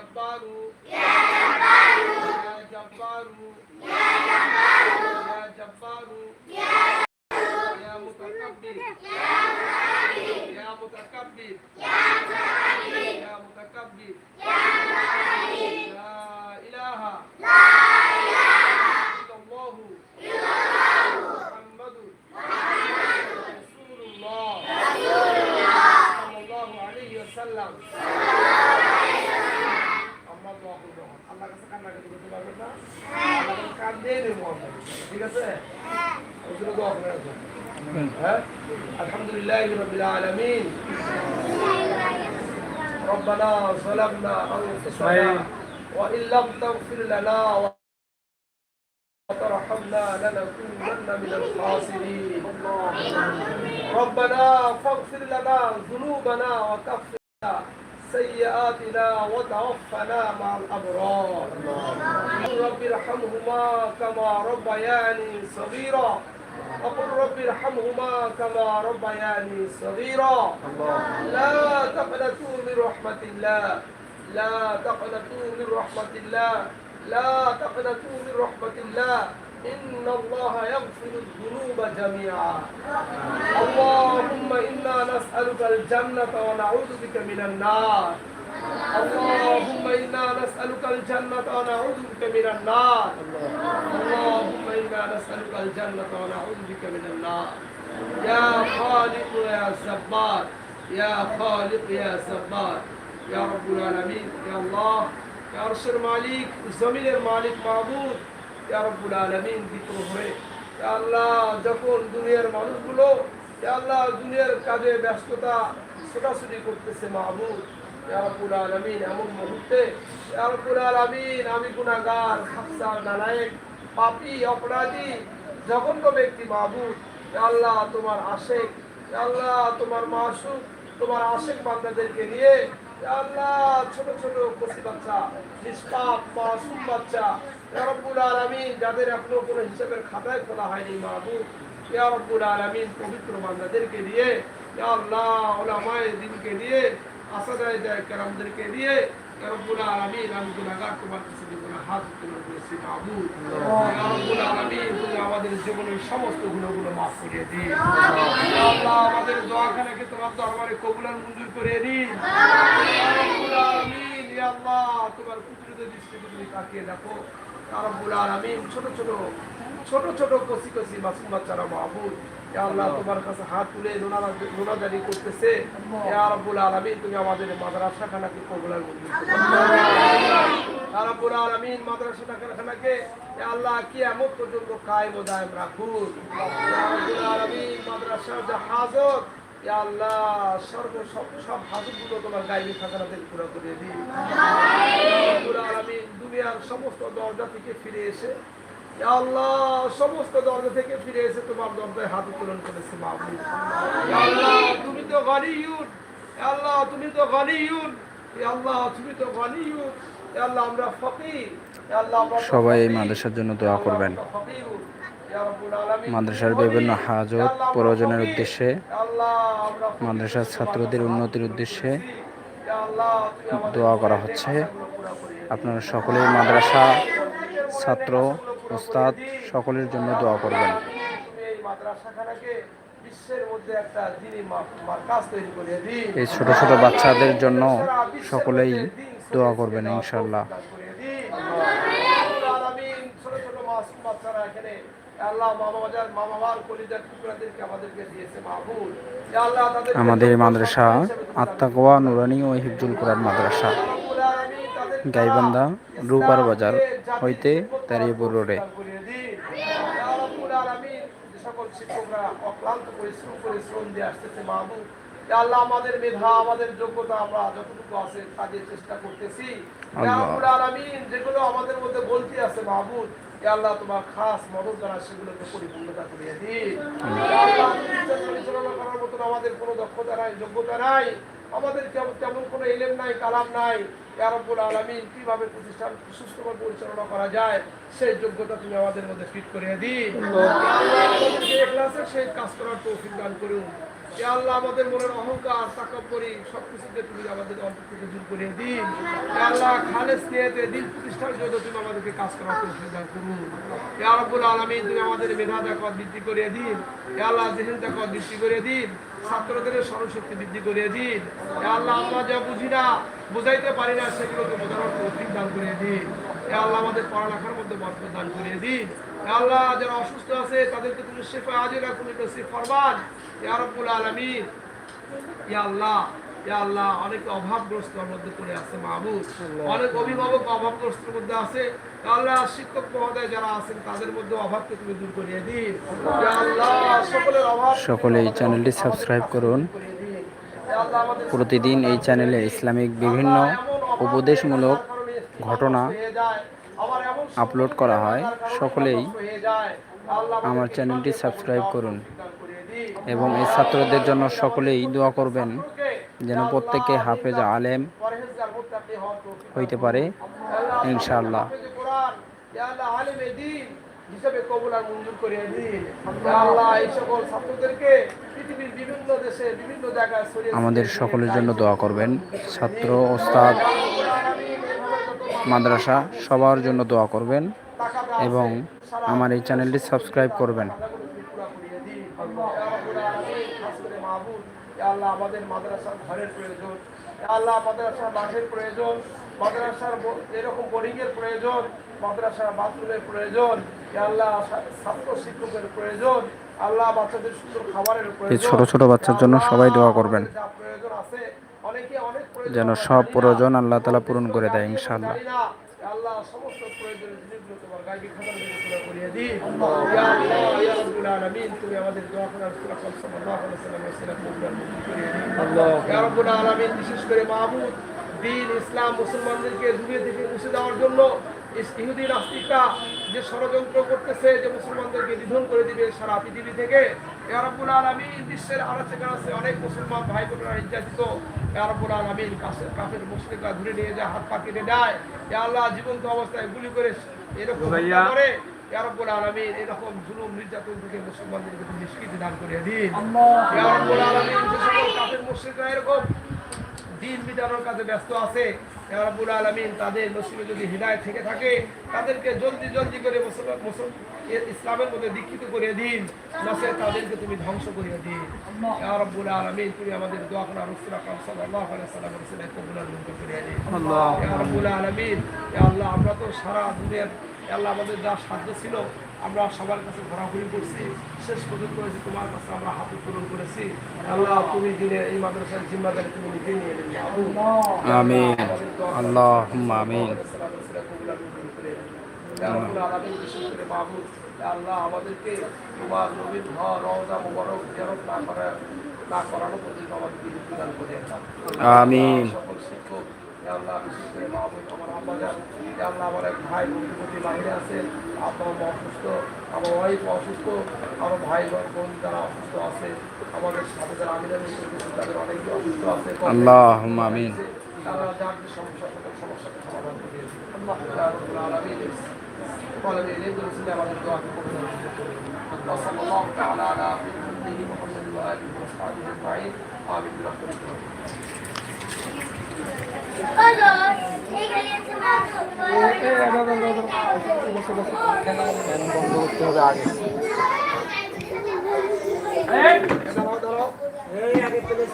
Jabbaru. Ya Jabbaru. Ya Jabbaru. Ya Jabbaru. Ya Jabbaru. Ya Mutakabbir Ya Mutakabbir Ya Mutakabbir Ya Mutakabbir Ya Mutakabbir Ya Mutakabbir Ya Iya. ঠিক আছে ওই জন্য দোয়া করে রাখবেন হ্যাঁ আলহামদুলিল্লাহ রবিল আলমিন ربنا ظلمنا أنفسنا وإن لم تغفر لنا وترحمنا لنكونن من الخاسرين ربنا فاغفر لنا ذنوبنا وكفر سيئاتنا وتوفنا مع الأبرار. رب ارحمهما كما ربياني صغيرا. وقل رب ارحمهما كما ربياني صغيرا. لا تقنطوا من رحمة الله. لا تقنطوا من رحمة الله. لا تقنطوا من رحمة الله. إن الله يغفر الذنوب جميعا. اللهم إنا نسألك الجنة ونعوذ بك من النار. اللهم إنا نسألك الجنة ونعوذ بك من النار. اللهم إنا نسألك الجنة ونعوذ بك من النار. يا خالق يا سبار يا خالق يا سبار يا رب العالمين. يا الله يا عرش المالك زمين المالك معبود. রব্বুল আলামিন বিতর হয়ে আল্লাহ, যখন দুনিয়ার মানুষগুলো আল্লাহ, দুনিয়ার কাজে ব্যস্ততা, ছোটাছুটি করতেছে মাহবুব রব্বুল আলামিন, এমন মুহূর্তে রব্বুল আলামিন, আমি গুনাহগার খাকসার নালায়েক, পাপী, অপরাধী, জঘন্য ব্যক্তি মাহবুব আল্লাহ, তোমার আশেক আল্লাহ, তোমার মাসুক, তোমার আশেক বান্দাদেরকে নিয়ে আল্লাহ ছোট ছোট কচি বাচ্চা, নিষ্পাপ মাসুম বাচ্চা রব্বুল আলামিন, যাদের এখনও কোনো হিসাবের খাতায় খোলা হয়নি মাহবুব, ইয়া রব্বুল আলামিন পবিত্র বান্দাদেরকে দিয়ে, ইয়া আল্লাহ ওলামায় দিনকে দিয়ে, আসাদায়ে যায় কেরামদেরকে দিয়ে রব্বুল আলামিন আমি গুনাহগার তোমার কাছে জীবনে হাত তুলে করেছি মাহবুব ইয়া রব্বুল আলামিন তুমি আমাদের জীবনের সমস্ত গুণগুলো মাফ করে দিন আল্লাহ। আমাদের দোয়াখানাকে তোমার দরবারে কবুলার মঞ্জুর করে দিন ইয়া রব্বুল আলামিন ইয়া আল্লাহ তোমার কুদরতের দৃষ্টিতে তুমি তাকিয়ে দেখো। ইয়া রব্বুল আলামিন ছোট ছোট ছোট ছোট কচি কচি মাসুম বাচ্চারা মাহবুব। ইয়া আল্লাহ তোমার কাছে হাত তুলে নোনাদারি করতেছে। রব্বুল আলামিন তুমি আমাদের মাদ্রাসাখানাকে কবুলার মঞ্জুর করে দিন রব্বুল আলামিন মাদ্রাসাখানাকে আল্লাহ পর্যন্ত কায়েম ও দায়েম রাখুন। রব্বুল মাদ্রাসার যে হাজত আল্লাহ সর্ব সব সব হাজতগুলো তোমার গাইবি খাজানাতে পুরো করে দিন। দুনিয়ার সমস্ত দরজা থেকে ফিরে এসে আল্লাহ সমস্ত দরজা থেকে ফিরে এসে তোমার দরজায় হাত উত্তোলন করেছে আল্লাহ তুমি তো আল্লাহ তুমি তো আল্লাহ তুমি তো আল্লাহ আমরা ফকির। সবাই এই মাদ্রাসার জন্য দোয়া করবেন। মাদ্রাসার বিভিন্ন হাজত প্রয়োজনের উদ্দেশ্যে। মাদ্রাসার ছাত্রদের উন্নতির উদ্দেশ্যে দোয়া করা হচ্ছে। আপনারা সকলেই মাদ্রাসা ছাত্র ওস্তাদ, সকলের জন্য দোয়া করবেন। এই ছোট ছোট বাচ্চাদের জন্য সকলেই দোয়া করবেন ইনশাল্লাহ আমাদের মাদ্রাসা আত্মাকোয়া নুরানি ও হিফজুল কোরআন মাদ্রাসা। গাইবান্ধা রূপার বাজার হইতে তারিয়াপুর রোডে। আমাদের মেধা কোনো এলেম নাই কালাম নাই। ইয়া রাব্বুল আলামিন কীভাবে প্রতিষ্ঠান সুস্থভাবে পরিচালনা করা যায়, সেই যোগ্যতা তুমি আমাদের মধ্যে ফিট করিয়ে ইখলাসের সেই কাজ করার তৌফিক দান করুন। আল্লাহ আমাদের মনের অহংকার তুমি আমাদের থেকে দূর দিন। প্রতিষ্ঠার জন্য তুমি কাজ করার আরব্বুল আমাদের বৃদ্ধি দিন। বৃদ্ধি করে দিন। ছাত্রদের স্মরণশক্তি বৃদ্ধি করে দিন। আল্লাহ আমরা যা বুঝি না, বুঝাইতে পারি না, সেগুলোকে বোঝানোর তৌফিক দান করে দিন। আল্লাহ আমাদের পড়ালেখার মধ্যে বরকত দান করে দিন। আল্লাহ যারা অসুস্থ আছে, তাদেরকে তুমি শেফা আজিলা তুমি নসিব ফরমান। ইয়া রাব্বুল আলামিন। ইয়া আল্লাহ। আল্লাহ অনেক অভাবগ্রস্তর মধ্যে পড়ে আছে মাহবুব অনেক অভিভাবক অভাবগ্রস্তের মধ্যে আছে। আল্লাহ শিক্ষক মহোদয় যারা আছেন তাদের মধ্যে অভাবকে তুমি দূর করিয়ে দিন। আল্লাহ সকলের অভাব সকলে এই চ্যানেলটি সাবস্ক্রাইব করুন। প্রতিদিন এই চ্যানেলে ইসলামিক বিভিন্ন উপদেশমূলক ঘটনা আপলোড করা হয়। সকলেই আমার চ্যানেলটি সাবস্ক্রাইব করুন। এবং এই ছাত্রদের জন্য সকলেই দোয়া করবেন। যেন প্রত্যেকে হাফেজ আলেম হইতে পারে ইনশাআল্লাহ। হিসেবে কবুল আর মঞ্জুর করিয়ে দিন। আল্লাহ এই সকল ছাত্রদেরকে পৃথিবীর বিভিন্ন দেশে বিভিন্ন জায়গায় ছড়িয়ে আমাদের সকলের জন্য দোয়া করবেন। ছাত্র ওস্তাদ মাদ্রাসা সবার জন্য দোয়া করবেন এবং আমার এই চ্যানেলটি সাবস্ক্রাইব করবেন। আল্লাহ আমাদের মাদ্রাসার ঘরের প্রয়োজন। আল্লাহ মাদ্রাসার বাসের প্রয়োজন। মাদ্রাসার এরকম বোর্ডিং এর প্রয়োজন। মাদ্রাসার বাথরুমের প্রয়োজন। আল্লাহ ছাত্র শিক্ষকের প্রয়োজন। আল্লাহ বাচ্চাদের সুন্দর খাবারের এই প্রয়োজন। ছোট ছোট বাচ্চার জন্য সবাই দোয়া করবেন। প্রয়োজন আছে অনেকে অনেক প্রয়োজন যেন সব প্রয়োজন আল্লাহ তালা পূরণ করে দেয় ইনশাআল্লাহ। আল্লাহ সমস্ত প্রয়োজনীয় জিনিসগুলো তোমার গাইবি খাতার দিন। ইয়া আল্লাহ, ইয়া রাব্বুল আলামিন, তুমি আমাদের দোয়া করার সুরা সাল্লাল্লাহু আলাইহি ওয়াসাল্লামের সিরাত মুবারক মঞ্জুর করিয়ে ইয়া রাব্বুল আলামিন, বিশেষ করে মাহমুদ দিন ইসলাম মুসলমানদেরকে দূরে থেকে মুছে দেওয়ার জন্য ইহুদি নাস্তিকরা যে ষড়যন্ত্র করতেছে যে মুসলমানদেরকে নিধন করে দিবে সারা পৃথিবী থেকে ইয়া রাব্বুল বিশ্বের আনাচে কানাচে অনেক মুসলমান ভাই বোনেরা নির্যাতিত রাব্বুল আলামিন কাফের কাফের ধরে নিয়ে যায় হাত পা কেটে দেয় আল্লাহ জীবন্ত অবস্থায় গুলি করে এরকম করে ইয়া রাব্বুল এরকম জুলুম নির্যাতন থেকে মুসলমানদেরকে তুমি নিষ্কৃতি দান করে দিন। ইয়া রাব্বুল যে সকল কাফের মুশরিকরা এরকম দিন বিধানোর কাজে ব্যস্ত আছে ইয়া রাব্বুল তাদের নসিবে যদি হৃদায়ত থেকে থাকে তাদেরকে জলদি জলদি করে মুসলমান ইসলামের মধ্যে দীক্ষিত করে দিন নাসে তাদেরকে তুমি ধ্বংস করিয়ে দিন। ইয়া রাব্বুল আলামিন তুমি আমাদের দোয়া করা রাসূল আকরাম সাল্লাল্লাহু সাল্লামের সিনে কবুল আর করিয়ে দিন। রাব্বুল আল্লাহ আমরা তো সারা দুনিয়ার আল্লাহ আমাদের যা সাধ্য ছিল আমরা সবার কাছে ঘোরাঘুরি করছি। শেষ পর্যন্ত তোমার কাছে আমরা হাত উত্তোলন করেছি। আল্লাহ তুমি দিনে এই মাদ্রাসার জিম্মাদারি তুমি নিজে নিয়ে নিন আমিন। আল্লাহ আমিন। আল্লাহ আমাদেরকে তোমার নবীন ঘর রওজা মুবারক জিয়ারত না করা না করানো পর্যন্ত আমাদেরকে মৃত্যু দান করে। আমিন। সকল শিক্ষক আল্লাহ বিশেষ করে মাহমুদ আমার আব্বাজান ইয়া আল্লাহ আমার এক ভাই বন্ধুপতি বাইরে আছেন আব্বা আম্মা অসুস্থ আমার ওয়াইফ অসুস্থ আমার ভাই বোন বোন যারা অসুস্থ আছে আমাদের সাথে যারা আমিরা তাদের অনেকে অসুস্থ আছে আল্লাহুম্মা আমিন। তারা যার যে সমস্যা সকল সমস্যাকে সমাধান করে দিয়েছে ইয়া রাব্বুল আলামিন قال لي ليه دول سنة بعد الدعاء وصلى الله تعالى على نبينا محمد وآله وأصحابه أجمعين آمين বন্ধ করতে হবে আগে দাঁড়াও দাঁড়াও এই আগে চলে